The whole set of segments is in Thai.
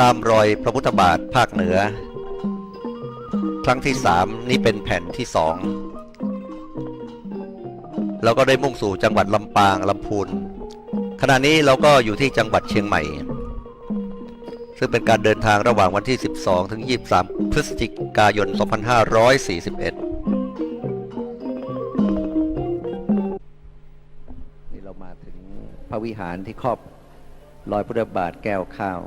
ตามรอยพระพุทธบาทภาคเหนือ ครั้งที่สามนี่เป็นแผ่นที่สองเราก็ได้มุ่งสู่จังหวัดลำปางลำพูนขณะนี้เราก็อยู่ที่จังหวัดเชียงใหม่ ซึ่งเป็นการเดินทางระหว่างวันที่ 12 ถึง 23 พฤศจิกายน 2541 วิหารที่ครอบรอยพุทธบาทแก้วข้าว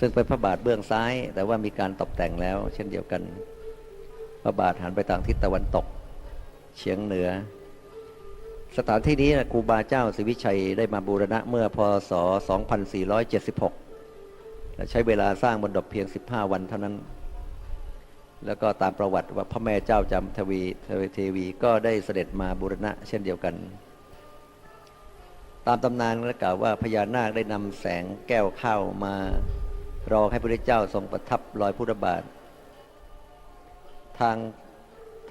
ซึ่งเป็นพระบาทเบื้องซ้าย แต่ว่ามีการตกแต่งแล้ว เช่นเดียวกัน พระบาทหันไปทางทิศตะวันตกเฉียงเหนือ สถานที่นี้นะครูบาเจ้าศรีวิชัยได้มาบูรณะเมื่อพศ 2476 และใช้เวลาสร้างบนดบเพียง 15 วันเท่านั้น แล้วก็ตามประวัติว่าพระแม่เจ้าจำทวีทวีเทวีก็ได้เสด็จมาบูรณะเช่นเดียวกัน ตามตำนานก็กล่าวว่าพญานาคได้นำแสงแก้วข้าวมารอให้พระเจ้าทรงประทับรอยพุทธบาท ทาง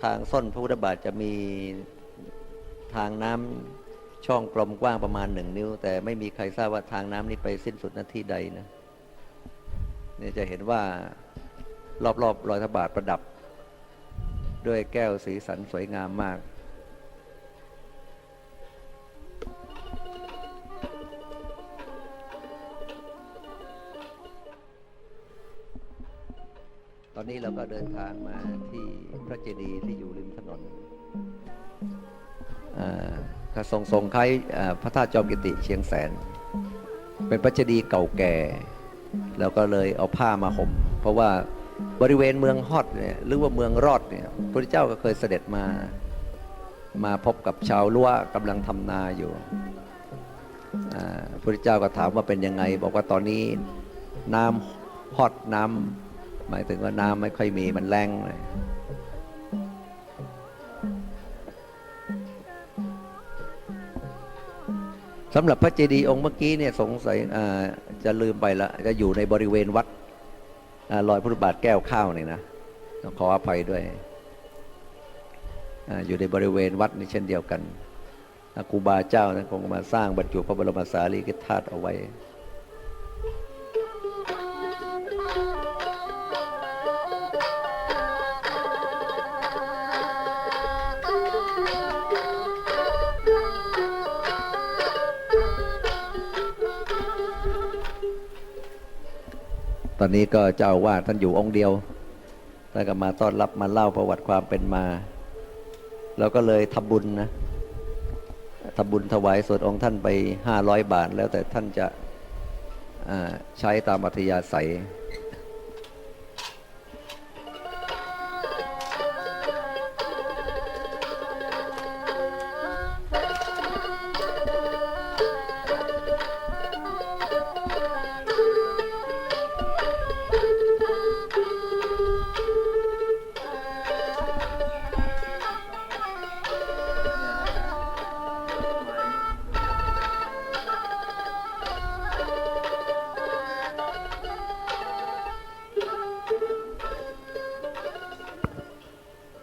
ทางส้นพระพุทธบาทจะมีทางน้ำช่องกลมกว้างประมาณหนึ่งนิ้ว แต่ไม่มีใครทราบว่าทางน้ำนี้ไปสิ้นสุดหน้าที่ใดนะเนี่ยจะเห็นว่ารอบๆรอยพระบาทประดับ ด้วยแก้วสีสันสวยงามมาก ตอนนี้เราก็เดินทางมาที่พระเจดีย์ที่อยู่ริมถนนกระทรงทรงคล้ายอ่พระธาตุจอมกิติเชียงแสน เป็นพระเจดีย์เก่าแก่ แล้วก็เลยเอาผ้ามาห่ม เพราะว่าบริเวณเมืองฮอดเนี่ยหรือว่าเมืองรอดเนี่ยพระเจ้าก็เคยเสด็จมา มาพบกับชาวล้วกำลังทำนาอยู่พระพุทธเจ้าก็ถามว่าเป็นยังไง บอกว่าตอนนี้น้ำฮอดน้ำ หมายถึงว่าน้ำไม่ค่อยมีมันแรงเลยสำหรับพระเจดีย์องค์เมื่อกี้เนี่ยสงสัยจะลืมไปละ จะอยู่ในบริเวณวัดอ่ารอยพุทธบาทแก้วข้าวนี่นะต้องขออภัยด้วยออยู่ในบริเวณวัดนี่เช่นเดียวกันอาครูบาเจ้านะคงมาสร้างบรรจุพระบรมสารีริกธาตุเอาไว้ อนนี้ก็เจ้าอาวาดท่านอยู่องค์เดียวท่านก็มาต้อนรับมาเล่าประวัติความเป็นมาเราก็เลยทำบุญนะทำบุญถวายส่วนองค์ท่านไปห้าร้อยบาท แล้วแต่ท่านจะใช้ตามอัธยาศัย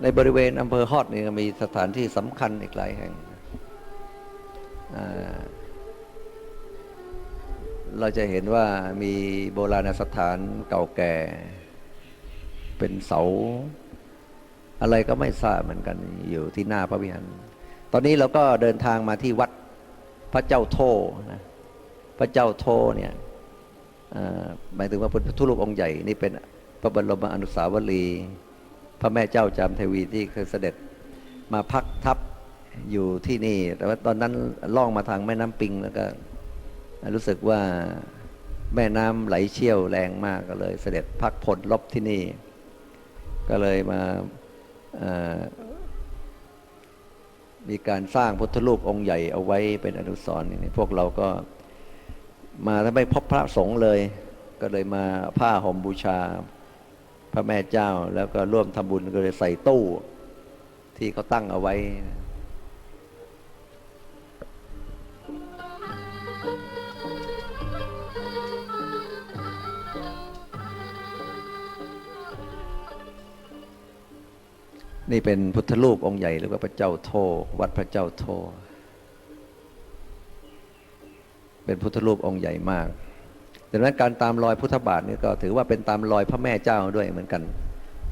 ในบริเวณอำเภอฮอดนี่มีสถานที่สำคัญอีกหลายแห่ง เราจะเห็นว่ามีโบราณสถานเก่าแก่ เป็นเสา อะไรก็ไม่ทราบเหมือนกันอยู่ที่หน้าพระวิหาร ตอนนี้เราก็เดินทางมาที่วัดพระเจ้าโทนะพระเจ้าโทเนี่ยหมายถึงว่าพระพุทธรูปองค์ใหญ่ นี่เป็นพระบรมอนุสาวรีย์ พระแม่เจ้าจามเทวีที่เคยเสด็จมาพักทับอยู่ที่นี่ แต่ว่าตอนนั้นล่องมาทางแม่น้ำปิงแล้วก็รู้สึกว่าแม่น้ำไหลเชี่ยวแรงมากก็เลย เสด็จพักผลลบที่นี่ ก็เลยมามีการสร้างพุทธรูปองค์ใหญ่เอาไว้เป็นอนุสรณ์นี่พวกเราก็มาถ้าไม่พบพระสงฆ์เลย ก็เลยมาผ้าห่มบูชา พระแม่เจ้าแล้วก็ร่วมทำบุญก็เลยใส่ตู้ ที่เขาตั้งเอาไว้ นี่เป็นพุทธรูปองค์ใหญ่หรือว่าพระเจ้าโท วัดพระเจ้าโท เป็นพุทธรูปองค์ใหญ่มาก ดังนั้นการตามรอยพุทธบาทนี่ก็ถือว่าเป็นตามรอยพระแม่เจ้าด้วยเหมือนกัน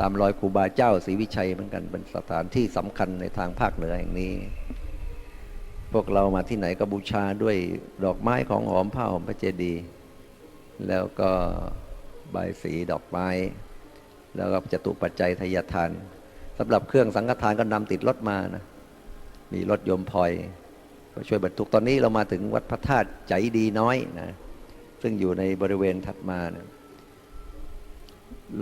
ตามรอยครูบาเจ้าศรีวิชัยเหมือนกันเป็นสถานที่สำคัญในทางภาคเหนือแห่งนี้ พวกเรามาที่ไหนก็บูชาด้วยดอกไม้ของหอมผ้าหอมพระเจดีย์แล้วก็ใบสีดอกไม้ แล้วก็จตุปัจจัยทายทานสำหรับเครื่องสังฆทานก็นำติดรถมานะ มีรถยมพลอย ก็ช่วยบรรทุกตอนนี้เรามาถึงวัดพระธาตุใจดีน้อยนะ ซึ่งอยู่ในบริเวณถัดมานะ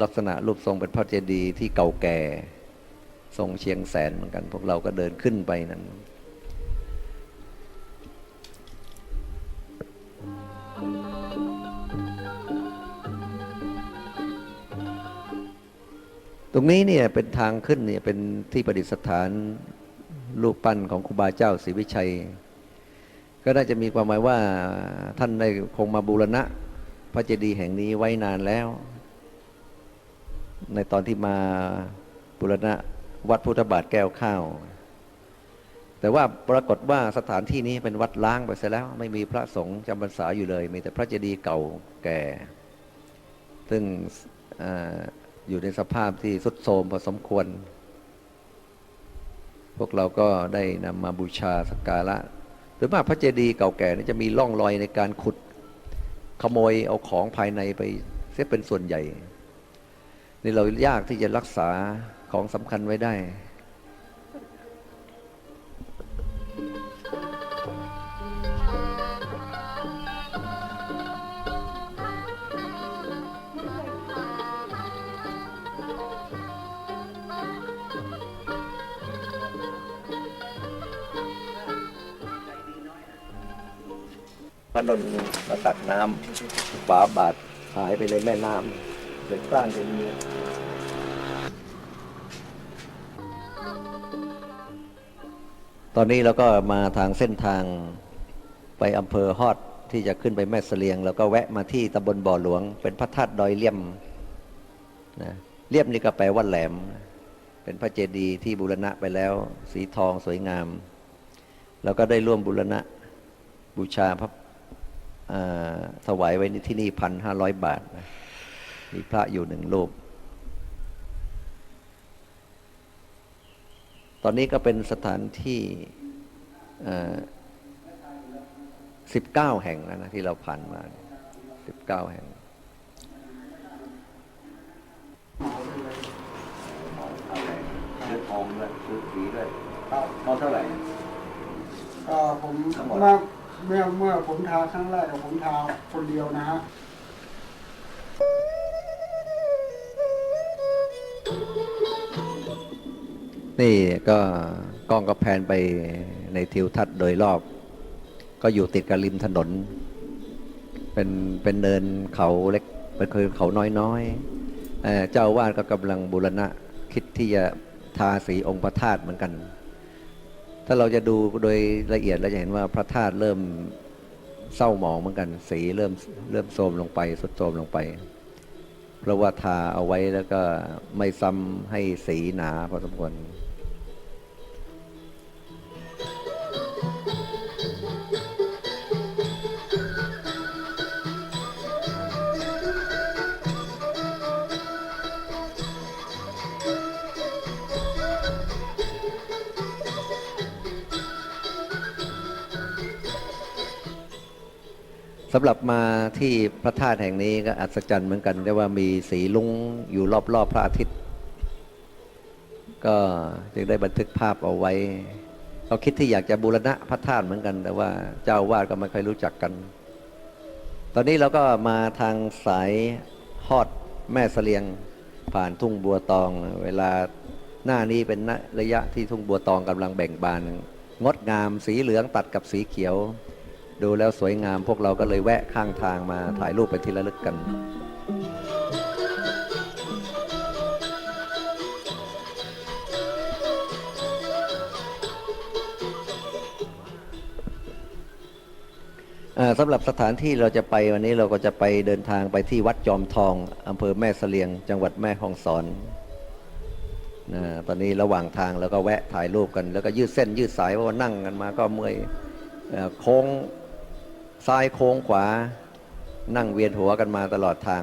ลักษณะรูปทรงเป็นพระเจดีย์ที่เก่าแก่ ทรงเชียงแสนเหมือนกัน พวกเราก็เดินขึ้นไปนั้นตรงนี้เนี่ยเป็นทางขึ้นเนี่ยเป็นที่ประดิษฐานรูปปั้นของครูบาเจ้าศรีวิชัย ก็น่าจะมีความหมายว่าท่านได้คงมาบูรณะ พระเจดีย์แห่งนี้ไว้นานแล้ว ในตอนที่มาบูรณะวัดพุทธบาทแก้วข้าว แต่ว่าปรากฏว่าสถานที่นี้เป็นวัดล้างไปเสียแล้ว ไม่มีพระสงฆ์จำพรรษาอยู่เลย มีแต่พระเจดีย์เก่าแก่ ซึ่งออยู่ในสภาพที่สุดโทรมพอสมควร พวกเราก็ได้นำมาบูชาสักการะ โดยมากพระเจดีย์เก่าแก่นี่จะมีร่องรอยในการขุดขโมยเอาของภายในไปเสียเป็นส่วนใหญ่ นี่เรายากที่จะรักษาของสำคัญไว้ได้ พระนนมาตักน้ำฝาบาทหายไปในแม่น้ำเป็นสร้างเป็นนี้ตอนนี้เราก็มาทางเส้นทางไปอำเภอฮอดที่จะขึ้นไปแม่เสลียง แล้วก็แวะมาที่ตำบลบ่อหลวง เป็นพระธาตุดอยเลี่ยมนะเลี่ยมนี่ก็แปลว่าแหลม เป็นพระเจดีย์ที่บูรณะไปแล้ว สีทองสวยงาม แล้วก็ได้ร่วมบูรณะบูชาพระ ถวายไว้ที่นี่พันห้าร้อยบาทนะมีพระอยู่หนึ่งรูป ตอนนี้ก็เป็นสถานที่สิบเก้าแห่งแล้วนะที่เราผ่านมาสิบเก้าแห่งเลือดทองด้วยเลือดสีด้วยครับเอาเท่าไหร่ ก็ผมทั้งหมดเมื่อ เมื่อเมื่อผมทาครั้งแรกผมทาคนเดียวนะฮะนี่ก็กล้องก็แพนไปในทิวทัศน์โดยรอบ ก็อยู่ติดกับริมถนน เป็นเป็นเนินเขาเล็กเป็นคือเขาน้อยๆเอ่อเจ้าอาวาดก็กำลังบูรณะคิดที่จะทาสีองค์พระธาตุเหมือนกัน ถ้าเราจะดูโดยละเอียดเราจะเห็นว่าพระธาตุเริ่มเศร้าหมองเหมือนกัน สีเริ่มเริ่มโทรมลงไปสุดโทรมลงไป เพราะว่าทาเอาไว้แล้วก็ไม่ซ้ำให้สีหนาพอสมควร สำหรับมาที่พระธาตุแห่งนี้ก็อัศจรรย์เหมือนกันได้ว่ามีสีลุงอยู่รอบๆพระอาทิตย์ ก็จึงได้บันทึกภาพเอาไว้เราคิดที่อยากจะบูรณะพระธาตุเหมือนกัน แต่ว่าเจ้าอาวาดก็ไม่ค่อยรู้จักกัน ตอนนี้เราก็มาทางสายฮอดแม่เสลียงผ่านทุ่งบัวตอง เวลาหน้านี้เป็นระยะที่ทุ่งบัวตองกำลังแบ่งบาน งดงามสีเหลืองตัดกับสีเขียว ดูแล้วสวยงามพวกเราก็เลยแวะข้างทางมาถ่ายรูปเป็นที่ระลึกกันอ่าสำหรับสถานที่เราจะไปวันนี้เราก็จะไปเดินทางไปที่วัดจอมทองอำเภอแม่เสลียง จังหวัดแม่ฮ่องสอนนะตอนนี้ระหว่างทางแล้วก็แวะถ่ายรูปกัน แล้วก็ยืดเส้นยืดสายเพราะว่านั่งกันมาก็เมื่อยโค้ง ซ้ายโค้งขวา นั่งเวียนหัวกันมาตลอดทาง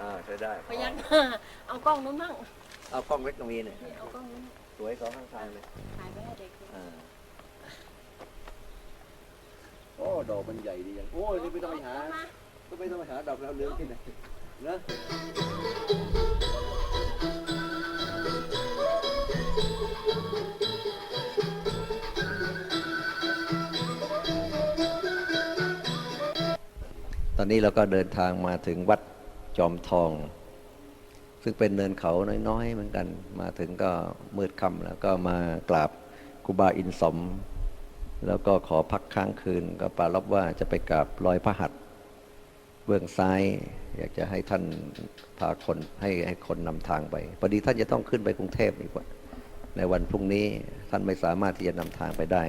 อ่าใช้ได้ พยักหน้าเอากล้องนู้นมั่งเอากล้องเล็กตรงนี้เนี่ยนี่เอากล้องนู้นสวยสองข้างทางเลยถ่ายไว้ให้เด็กดูอ่าโอ้ดอกมันใหญ่ดีอย่างโอ้ยนี่ไม่ต้องไปหามาก็ไม่ต้องไปหาดอกดาวเรืองที่ไหนนะ ตอนนี้เราก็เดินทางมาถึงวัดจอมทอง ซึ่งเป็นเนินเขาน้อยๆเหมือนกัน มาถึงก็มืดค่ำแล้วก็มากราบครูบาอินสม แล้วก็ขอพักค้างคืน ก็ปรารบว่าจะไปกราบรอยพระหัตถ์เบื้องซ้าย อยากจะให้ท่านพาคนให้ให้คนนำทางไปพอดีท่านจะต้องขึ้นไปกรุงเทพอีกว่า ในวันพรุ่งนี้ท่านไม่สามารถที่จะนำทางไปได้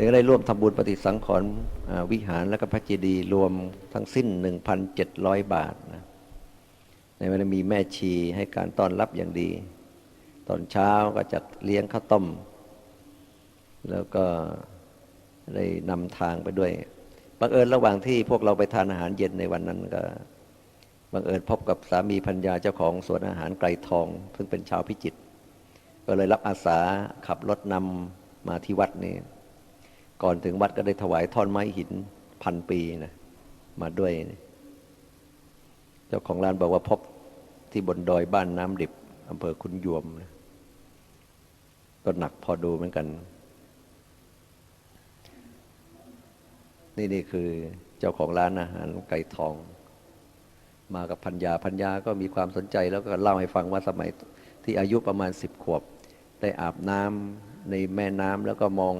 เดี๋ยวก็ได้ร่วมทำบุญปฏิสังขรณ์วิหารและก็พระเจดีย์รวมทั้งสิ้น 1,700 บาทนะในวันนี้มีแม่ชีให้การต้อนรับอย่างดี ตอนเช้าก็จะเลี้ยงข้าวต้ม แล้วก็ได้นำทางไปด้วยบังเอิญระหว่างที่พวกเราไปทานอาหารเย็นในวันนั้นก็บังเอิญพบกับสามีพัญญาเจ้าของสวนอาหารไกลทอง ซึ่งเป็นชาวพิจิตรก็เลยรับอาสาขับรถนำมาที่วัดนี้ ก่อนถึงวัดก็ได้ถวายท่อนไม้หินพันปีนะมาด้วยเจ้าของร้านบอกว่าพบที่บนดอยบ้านน้ำดิบอำเภอคุณยวมนะก็หนักพอดูเหมือนกัน นี่นี่คือเจ้าของร้านอาหารไก่ทอง มากับพัญญาพัญญาก็มีความสนใจแล้วก็เล่าให้ฟังว่าสมัยที่อายุประมาณสิบขวบ ได้อาบน้ำในแม่น้ำแล้วก็มอง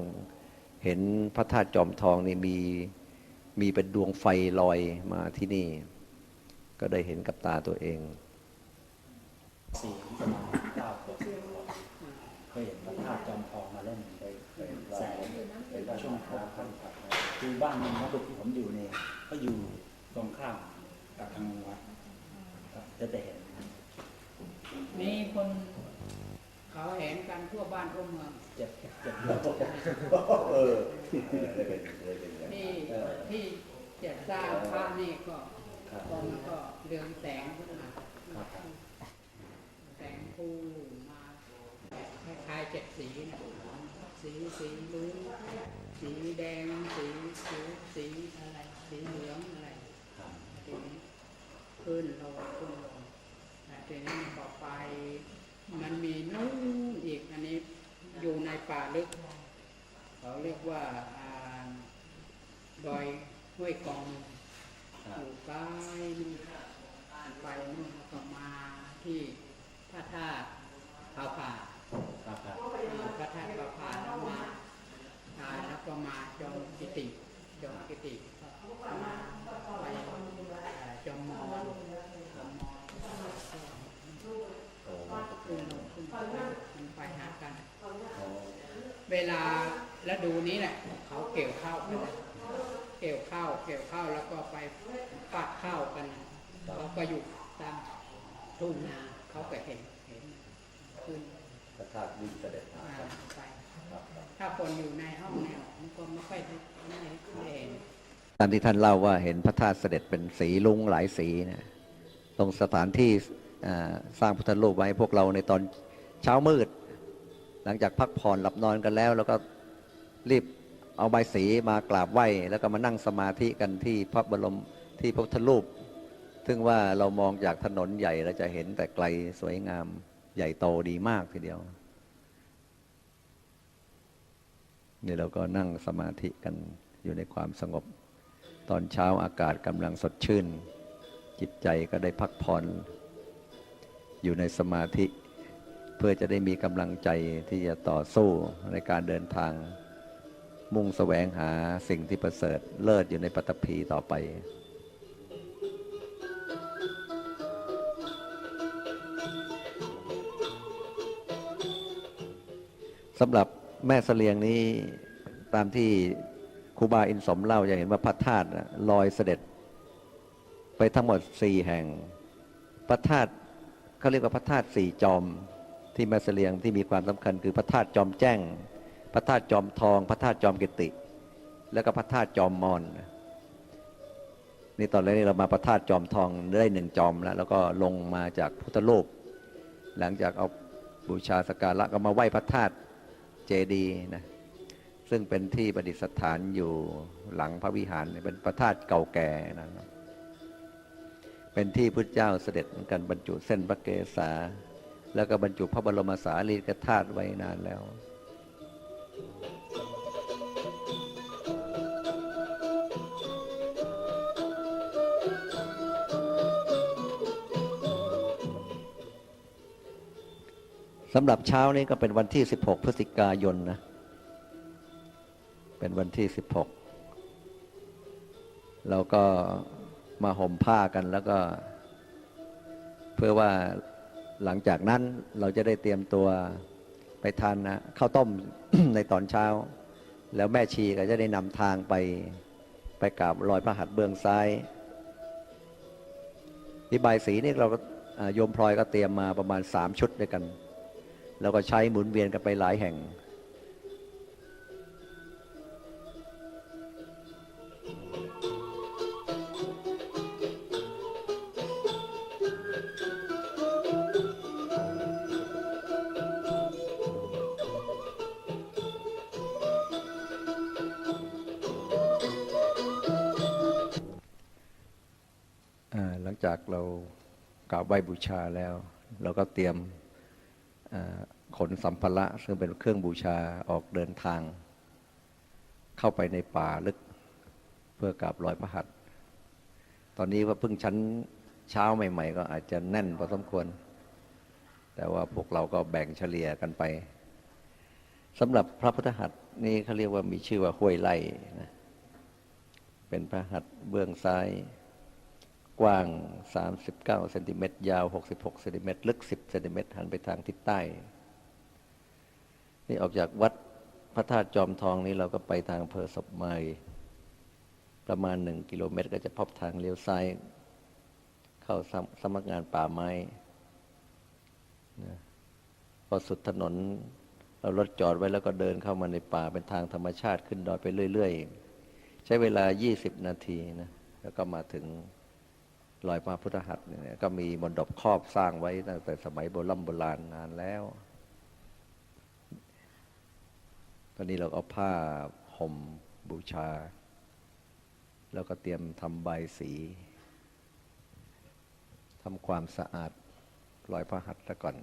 เห็นพระธาตุจอมทองนี่มีมีเป็นดวงไฟลอยมาที่นี่ ก็ได้เห็นกับตาตัวเองสี่ประมาณเก้าขวบสิบขวบเคยเห็นพระธาตุจอมทองมาเล่นไปแสงเป็นช่วงพักคือบ้านนนทบุรีที่ผมอยู่เนี่ยก็อยู่ตรงข้ามกับทางวัดครับจะแต่เห็นมีคน เขาเห็นกันทั่วบ้านทั่วเมืองเจ็บเจ็บเยอะเออได้เป็นได้เป็นอย่างที่ที่จะสร้างพระนี่ก็ตอนนั้นก็เรืองแสงขึ้นมาครับแสงพูมาคล้ายๆเจ็ดสีนะสีสีเหลืองสีแดงสีเขียวสีอะไรสีเหลืองอะไรครับทีนี้ขึ้นลงขึ้นลงแต่ทีนี้ต่อไป มันมีนู่นอีกอันนี้อยู่ในป่าลึก เขาเรียกว่าอาดอยห้วยกองอยู่ใกล้ไปนู่นก็มาที่พระธาตุผาผ่าท่าพระธาตุผาผ่าแล้วมาอ่าแล้วก็มาจอมกิติจอมกิติมาไปอ่าจอมมอนจอมมอนขึ้นลงขึ้นลงมันไปหากัน เวลาฤดูนี้แหละเขาเกี่ยวข้าวกันนะเกี่ยวข้าวเกี่ยวข้าวแล้วก็ไปปักข้าวกันนะเขาก็อยู่ตามทุ่งนาเขาก็เห็นเห็นขึ้นพระธาตุวิ่งเสด็จมาไปถ้าคนอยู่ในห้องเนี่ยมันก็ไม่ค่อยได้ไม่ได้เห็นตามที่ท่านเล่าว่าเห็นพระธาตุเสด็จเป็นสีลุงหลายสีนะตรงสถานที่อ่าสร้างพุทธรูปไว้พวกเราในตอนเช้ามืด หลังจากพักผ่อนหลับนอนกันแล้ว แล้วก็รีบเอาใบสีมากราบไหว้แล้วก็มานั่งสมาธิกันที่พระบรมที่พระพุทธรูป ซึ่งว่าเรามองจากถนนใหญ่เราจะเห็นแต่ไกลสวยงามใหญ่โตดีมากทีเดียวนี่เราก็นั่งสมาธิกันอยู่ในความสงบ ตอนเช้าอากาศกำลังสดชื่น จิตใจก็ได้พักผ่อน อยู่ในสมาธิ เพื่อจะได้มีกำลังใจที่จะต่อสู้ในการเดินทาง มุ่งแสวงหาสิ่งที่ประเสริฐเลิศอยู่ในปัตตภีต่อไปสำหรับแม่เสลียงนี้ตามที่ครูบาอินสมเล่าจะเห็นว่าพระธาตุลอยเสด็จ ไปทั้งหมดสี่แห่ง พระธาตุเขาเรียกว่าพระธาตุสี่จอม ที่แม่เสลียงที่มีความสำคัญคือพระธาตุจอมแจ้ง พระธาตุจอมทอง พระธาตุจอมกิติ แล้วก็พระธาตุจอมมอนนี่ตอนแรกนี่เรามาพระธาตุจอมทองได้หนึ่งจอมแล้ว แล้วก็ลงมาจากพุทธโลก หลังจากเอาบูชาสการะก็มาไหว้พระธาตุเจดีนะซึ่งเป็นที่ประดิษฐานอยู่หลังพระวิหารเป็นพระธาตุเก่าแก่นะครับเป็นที่พุทธเจ้าเสด็จเหมือนกันบรรจุเส้นพระเกศา แล้วก็บรรจุพระบรมสารีริกธาตุไว้นานแล้ว สำหรับเช้านี้ก็เป็นวันที่ 16 พฤศจิกายนนะ เป็นวันที่ 16 เราก็มาห่มผ้ากันแล้วก็เพื่อว่า หลังจากนั้นเราจะได้เตรียมตัวไปทานนะข้าวต้มในตอนเช้า แล้วแม่ชีก็จะได้นำทางไปไปกราบรอยพระหัตถ์เบื้องซ้ายที่ใบายสีนี่เราก็โยมพลอยก็เตรียมมาประมาณสามชุดด้วยกัน แล้วก็ใช้หมุนเวียนกันไปหลายแห่ง จากเรากราบไหว้บูชาแล้ว เราก็เตรียมขนสัมภาระซึ่งเป็นเครื่องบูชาออกเดินทาง เข้าไปในป่าลึกเพื่อกราบรอยพระหัตถ์ตอนนี้ว่าเพิ่งชั้นเช้าใหม่ ๆ ก็อาจจะแน่นพอสมควร แต่ว่าพวกเราก็แบ่งเฉลี่ยกันไปสำหรับพระพุทธหัตถ์นี่เขาเรียกว่ามีชื่อว่าห้วยไล่นะเป็นพระหัตถ์เบื้องซ้าย กว้าง 39เซนติเมตรยาว 66เซนติเมตรลึก 10เซนติเมตรหันไปทางทิศใต้ นี่ออกจากวัดพระธาตุจอมทองนี้เราก็ไปทางอำเภอศพไมยประมาณ 1 กิโลเมตร ก็จะพบทางเลี้ยวซ้าย เข้าสำสำนักงานป่าไม้นะพอสุดถนนเรารถจอดไว้แล้วก็เดินเข้ามาในป่าเป็นทางธรรมชาติขึ้นดอยไปเรื่อย ๆ ใช้เวลา 20 นาทีนะ แล้วก็มาถึง รอยพระพุทธหัตถ์เนี่ยก็มีมณฑปครอบสร้างไว้ตั้งแต่สมัยโบราณโบราณนานแล้ว ตอนนี้เราเอาผ้าห่มบูชา แล้วก็เตรียมทำใบสีทำความสะอาดรอยพระหัตถ์ก่อน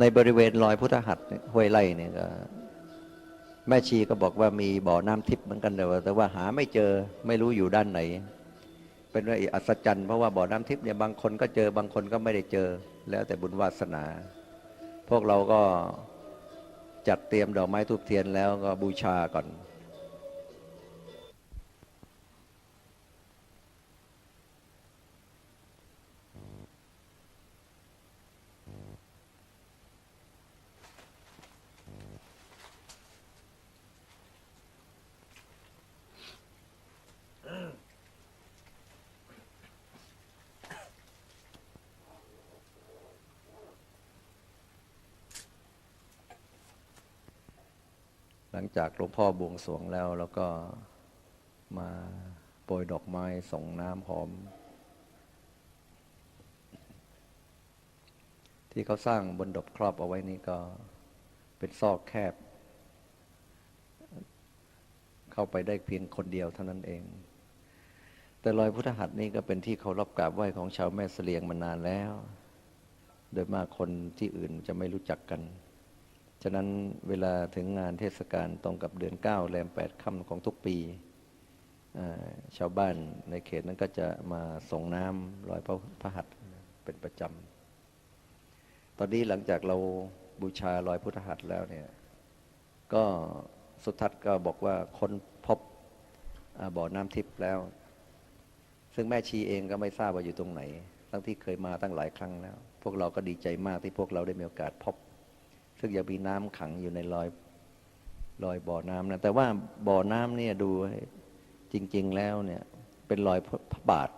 ในบริเวณรอยพุทธหัตถ์ห้วยไร่เนี่ยก็แม่ชีก็บอกว่ามีบ่อน้ำทิพย์เหมือนกันแต่ว่าแต่ว่าหาไม่เจอไม่รู้อยู่ด้านไหน เป็นว่าอัศจรรย์เพราะว่าบ่อน้ำทิพย์เนี่ยบางคนก็เจอบางคนก็ไม่ได้เจอ แล้วแต่บุญวาสนา พวกเราก็จัดเตรียมดอกไม้ทูบเทียนแล้วก็บูชาก่อน จากหลวงพ่อบวงสรวงแล้ว แล้วก็มาโปรยดอกไม้ส่งน้ำหอม ที่เขาสร้างบนดบครอบเอาไว้นี่ก็เป็นซอกแคบ เข้าไปได้เพียงคนเดียวเท่านั้นเอง แต่รอยพุทธหัตถ์นี่ก็เป็นที่เคารพกราบไหว้ของชาวแม่เสลียงมานานแล้ว โดยมากคนที่อื่นจะไม่รู้จักกัน ฉะนั้นเวลาถึงงานเทศกาลตรงกับเดือน 9 แรม 8 ค่ำของทุกปี ชาวบ้านในเขตนั้นก็จะมาส่งน้ำรอยพระพระหัตถ์เป็นประจำ ตอนนี้หลังจากเราบูชารอยพุทธหัตถ์แล้วเนี่ย ก็สุทัศน์ก็บอกว่าค้นพบบ่อน้ำทิพย์แล้ว ซึ่งแม่ชีเองก็ไม่ทราบว่าอยู่ตรงไหนทั้งที่เคยมาตั้งหลายครั้งแล้ว พวกเราก็ดีใจมากที่พวกเราได้มีโอกาสพบ ซึ่งยังมีน้ำขังอยู่ในรอยรอยบ่อน้ำนะแต่ว่าบ่อน้ำเนี่ยดูจริง ๆ แล้วเนี่ย เป็นรอยพระบาท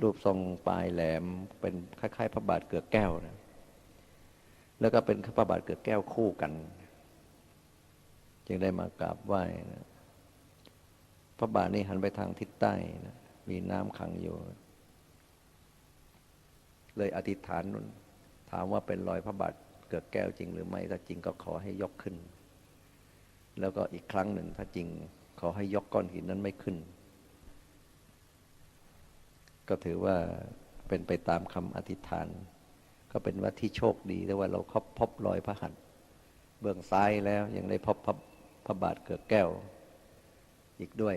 รูปทรงปลายแหลม เป็นคล้ายๆพระบาทเกือกแก้วนะแล้วก็เป็นพระบาทเกือกแก้วคู่กัน จึงได้มากราบไหว้นะพระบาทนี่หันไปทางทิศใต้นะมีน้ำขังอยู่ เลยอธิษฐานนุนถามว่าเป็นรอยพระบาท เกือกแก้วจริงหรือไม่ ถ้าจริงก็ขอให้ยกขึ้น แล้วก็อีกครั้งหนึ่งถ้าจริงขอให้ยกก้อนหินนั้นไม่ขึ้น ก็ถือว่าเป็นไปตามคำอธิษฐาน ก็เป็นว่าที่โชคดีแต่ว่าเราพบพบรอยพระหัตถ์เบื้องซ้ายแล้วยังได้พบพระพระบาทเกือกแก้วอีกด้วย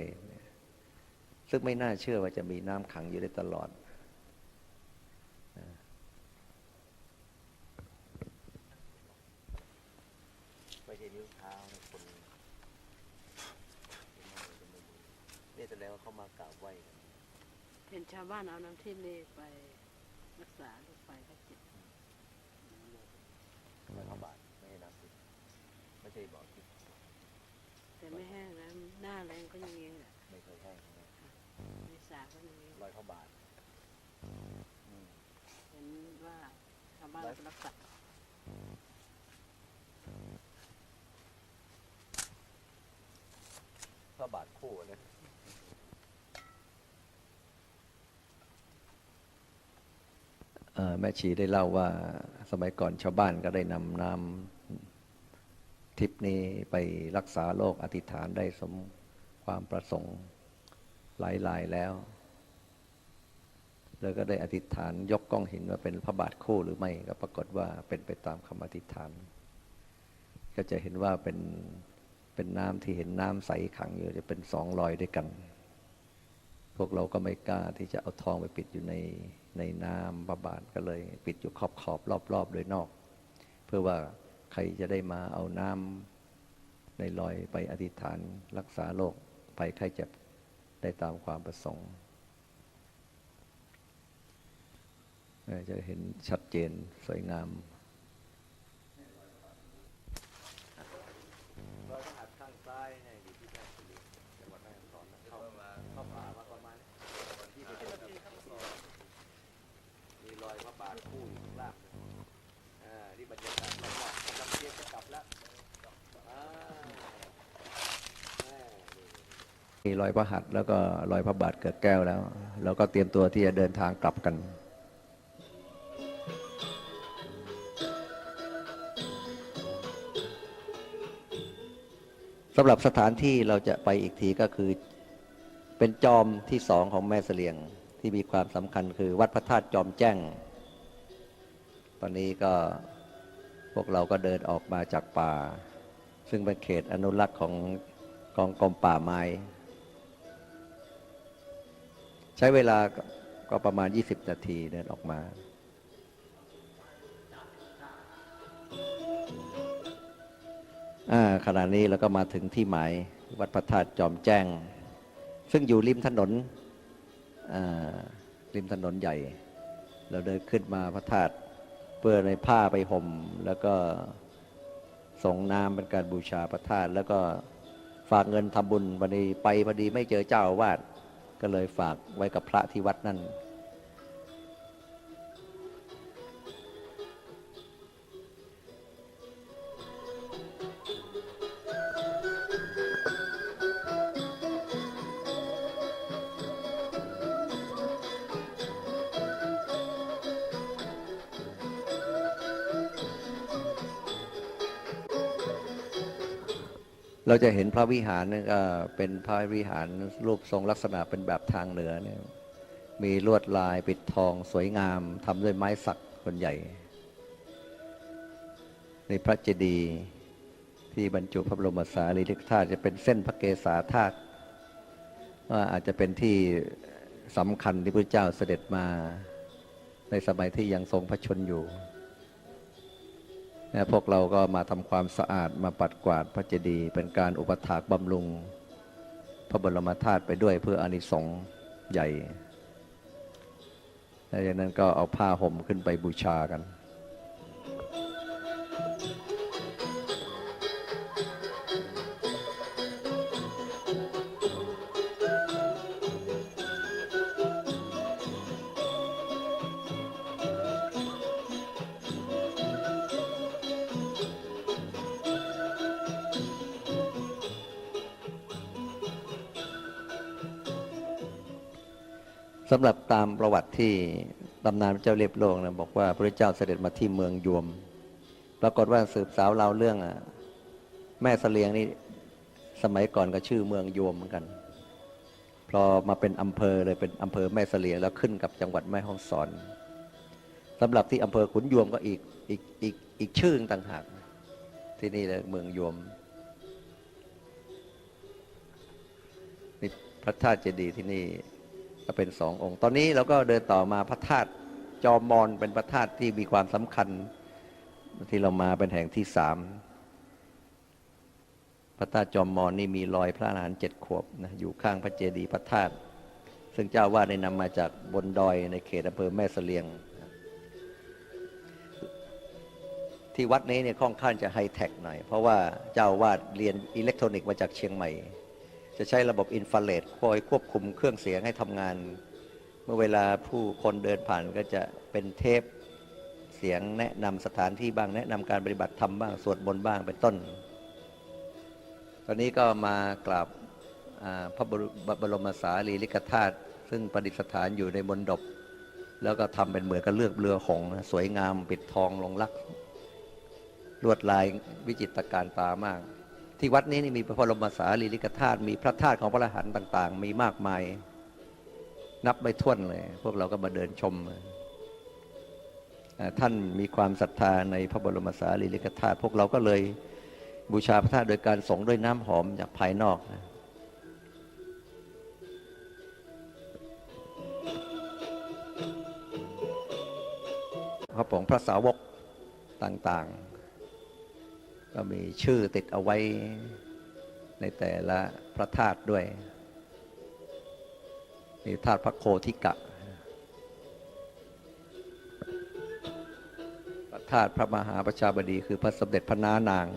ซึ่งไม่น่าเชื่อว่าจะมีน้ำขังอยู่ได้ตลอด ไม่ใช่นิ้วเท้านะคนนี่แสดงว่าเขามากราบไหว้กันเห็นชาวบ้านเอาน้ำทิพย์นี่ไปรักษาลูกไฟเขาจิตไม่เข้าบาทไม่ให้น้ำทิพย์ไม่ใช่บ่อทิพย์แต่ไม่แห้งนะหน้าแรงก็ยังเงี้ยแหละไม่เคยแห้งนะในสาก็ยังเงี้ยรอยเข้าบาทเห็นว่าชาวบ้านเอาไปรักษา พระบาท คู่นะแม่ชีได้เล่าว่าสมัยก่อนชาวบ้านก็ได้นำน้ำทิพนี้ไปรักษาโรคอธิษฐานได้สมความประสงค์หลายรายแล้ว แล้วก็ได้อธิษฐานยกก้องหินว่าเป็นพระบาทคู่หรือไม่ก็ปรากฏว่าเป็นไปตามคำอธิษฐาน ก็จะเห็นว่าเป็น เป็นน้ำที่เห็นน้ำใสขังอยู่จะเป็นสองรอยด้วยกัน พวกเราก็ไม่กล้าที่จะเอาทองไปปิดอยู่ในในน้ำพระบาทก็เลย ปิดอยู่ขอบขอบรอบรอบๆโดยนอก เพื่อว่าใครจะได้มาเอาน้ำในรอยไปอธิษฐานรักษาโรคไปไข้เจ็บได้ตามความประสงค์จะเห็นชัดเจนสวยงาม รอยพระหัตถ์ข้างซ้ายเนี่ยอยู่ที่แม่สุรินทร์จังหวัดแม่ฮ่องสอนนะเข้ามาเข้าป่ามาประมาณที่ไปเจอมีรอยพระบาทคู่อยู่ข้างล่างอ่าที่บรรยากาศรอบๆกำลังเตรียมจะกลับแล้วอ่าแม่นี่ มีรอยพระหัตถ์แล้วก็รอยพระบาทเกิดแก้วแล้ว แล้วก็เตรียมตัวที่จะเดินทางกลับกันสำหรับสถานที่เราจะไปอีกทีก็คือ เป็นจอมที่สองของแม่เสลียงที่มีความสำคัญคือวัดพระธาตุจอมแจ้ง ตอนนี้ก็พวกเราก็เดินออกมาจากป่า ซึ่งเป็นเขตอนุรักษ์ของกองกรมป่าไม้ ช้เวลาก็ประมาณ 20 นาทีเดินออกมา ขณะนี้เราก็มาถึงที่หมายวัดพระธาตุจอมแจ้ง ซึ่งอยู่ริมถนนริมถนนใหญ่ เราเดินขึ้นมาพระธาตุเพื่อในผ้าไปห่ม แล้วก็ส่งน้ำเป็นการบูชาพระธาตุแล้วก็ฝากเงินทำบุญวันนี้ไปพอดีไม่เจอเจ้าอาวาส ก็เลยฝากไว้กับพระที่วัดนั่น เราจะเห็นพระวิหารนี่ก็เป็นพระวิหารรูปทรงลักษณะเป็นแบบทางเหนือเนี่ยมีลวดลายปิดทองสวยงามทำด้วยไม้สักคนใหญ่ ในพระเจดีย์ที่บรรจุพระบรมสารีริกธาตุจะเป็นเส้นพระเกศาธาตุว่าอาจจะเป็นที่สำคัญที่พระเจ้าเสด็จมา ในสมัยที่ยังทรงพระชนอยู่ นะพวกเราก็มาทำความสะอาดมาปัดกวาดพระเจดีย์เป็นการอุปถากบำรุง พระบรมธาตุไปด้วยเพื่ออนิสงส์ใหญ่ดังนั้นก็เอาผ้าห่มขึ้นไปบูชากัน สำหรับตามประวัติที่ตำนานพระเจ้าเรียบโลกนะบอกว่าพระเจ้าเสด็จมาที่เมืองยวม ปรากฏว่าสืบสาวเราเรื่องอะแม่เสลียงนี่สมัยก่อนก็ชื่อเมืองยวมเหมือนกัน พอมาเป็นอำเภอเลยเป็นอำเภอแม่เสลียงแล้วขึ้นกับจังหวัดแม่ฮ่องสอนสำหรับที่อำเภอขุนยวมก็อีกอีกอีกอีกชื่อต่างหากที่นี่เลยเมืองยวมนี่พระธาตุเจดีย์ที่นี่ ก็เป็นสององค์ ตอนนี้เราก็เดินต่อมาพระธาตุจอมมอนเป็นพระธาตุที่มีความสำคัญที่เรามาเป็นแห่งที่สามพระธาตุจอมมอนนี่มีรอยพระอรหันต์เจ็ดขวบนะอยู่ข้างพระเจดีย์พระธาตุซึ่งเจ้าวาดได้นำมาจากบนดอยในเขตอำเภอแม่เสลียง ที่วัดนี้เนี่ยค่อนข้างจะไฮเทคหน่อย เพราะว่าเจ้าวาดเรียนอิเล็กทรอนิกส์มาจากเชียงใหม่ จะใช้ระบบอินฟราเรดคอยควบคุมเครื่องเสียงให้ทำงาน เมื่อเวลาผู้คนเดินผ่านก็จะเป็นเทปเสียงแนะนำสถานที่บ้างแนะนำการปฏิบัติธรรมบ้างสวดมนต์บ้างเป็นต้น ตอนนี้ก็มากราบพระบรบรมสารีริกธาตุซึ่งประดิษฐานอยู่ในบนดบ แล้วก็ทำเป็นเหมือนกับเลือกเรือหงสวยงามปิดทองลงลักลวดลายวิจิตรการตามาก ที่วัดนี้นี่มีพระบรมสารีริกธาตุมีพระธาตุของพระอรหันต์ต่าง ๆ มีมากมาย นับไม่ถ้วนเลย พวกเราก็มาเดินชม ท่านมีความศรัทธาในพระบรมสารีริกธาตุพวกเราก็เลยบูชาพระธาตุโดยการสงด้วยน้ำหอมจากภายนอกนะพระผงพระสาวกต่าง ๆ ก็มีชื่อติดเอาไว้ในแต่ละพระธาตุด้วย มีธาตุพระโคทิกะ พระธาตุพระมหาประชาบดีคือพระสมเด็จพระนานาง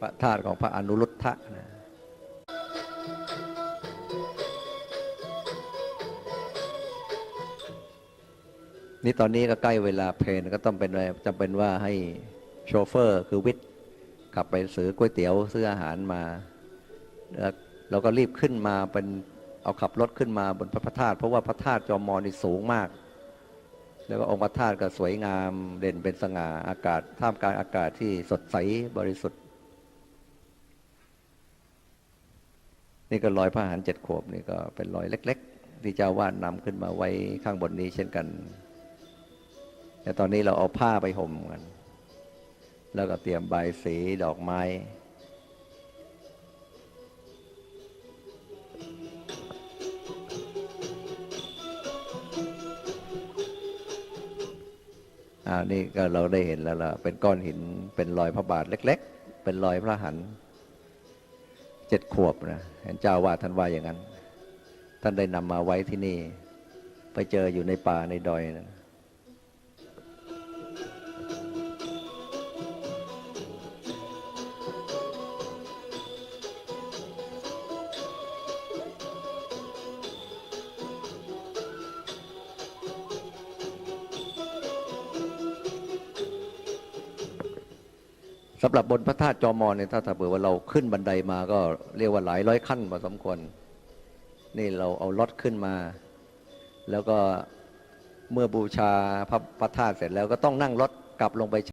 พระธาตุของพระอนุรุทธะนะ นี่ตอนนี้ก็ใกล้เวลาเพลนก็ต้องเป็นจำเป็นว่าให้โชเฟอร์คือวิทย์ขับไปซื้อก๋วยเตี๋ยวซื้ออาหารมาแล้วเราก็รีบขึ้นมาเป็นเอาขับรถขึ้นมาบนพระธาตุเพราะว่าพระธาตุจอมมอนี่สูงมาก แล้วก็องค์พระธาตุก็สวยงามเด่นเป็นสง่าอากาศท่ามกลางอากาศที่สดใสบริสุทธิ์ นี่ก็รอยพระหารเจ็ดขวบนี่ก็เป็นรอยเล็ก ๆ ที่เจ้าวาดนำขึ้นมาไว้ข้างบนนี้เช่นกัน แต่ตอนนี้เราเอาผ้าไปห่มกัน แล้วก็เตรียมใบสีดอกไม้ อ่านี่ก็เราได้เห็นแล้วล่ะ เป็นก้อนหิน เป็นรอยพระบาทเล็ก ๆ เป็นรอยพระหันเจ็ดขวบนะเห็นเจ้าวาดท่านว่าอย่างนั้น ท่านได้นำมาไว้ที่นี่ ไปเจออยู่ในป่าในดอยนะำหรับบนพระธาตุจอมอเนี่ยถ้าถ้าเผื่อว่าเราขึ้นบันไดมาก็เรียกว่าหลายร้อยขั้นพอสมควรนี่เราเอารถขึ้นมา แล้วก็เมื่อบูชาพระพระธาตุเสร็จแล้วก็ต้องนั่งรถกลับลงไป